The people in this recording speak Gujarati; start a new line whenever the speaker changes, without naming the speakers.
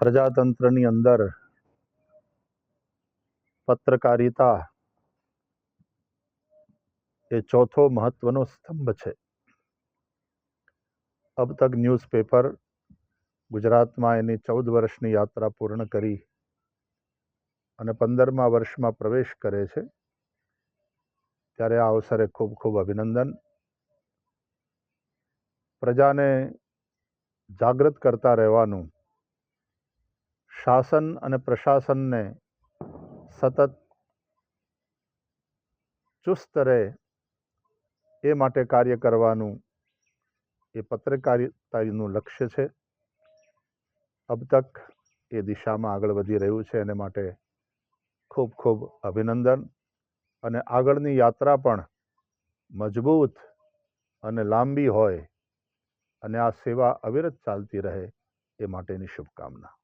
પ્રજાતંત્રની અંદર પત્રકારિતા એ ચોથો મહત્વનો સ્તંભ છે. અબ તક ન્યૂઝપેપર ગુજરાતમાં એની ચૌદ વર્ષની યાત્રા પૂર્ણ કરી અને પંદરમા વર્ષમાં પ્રવેશ કરે છે. ત્યારે આ અવસરે ખૂબ ખૂબ અભિનંદન. પ્રજાને જાગૃત કરતા રહેવાનું શાસન અને પ્રશાસનને સતત ચુસ્ત રહે એ માટે કાર્ય કરવાનું એ પત્રકારિતાનું લક્ષ્ય છે. અબ તક એ દિશામાં આગળ વધી રહ્યું છે એને માટે ખૂબ ખૂબ અભિનંદન અને આગળની યાત્રા પણ મજબૂત અને લાંબી હોય અને આ સેવા અવિરત ચાલતી રહે એ માટેની શુભકામના.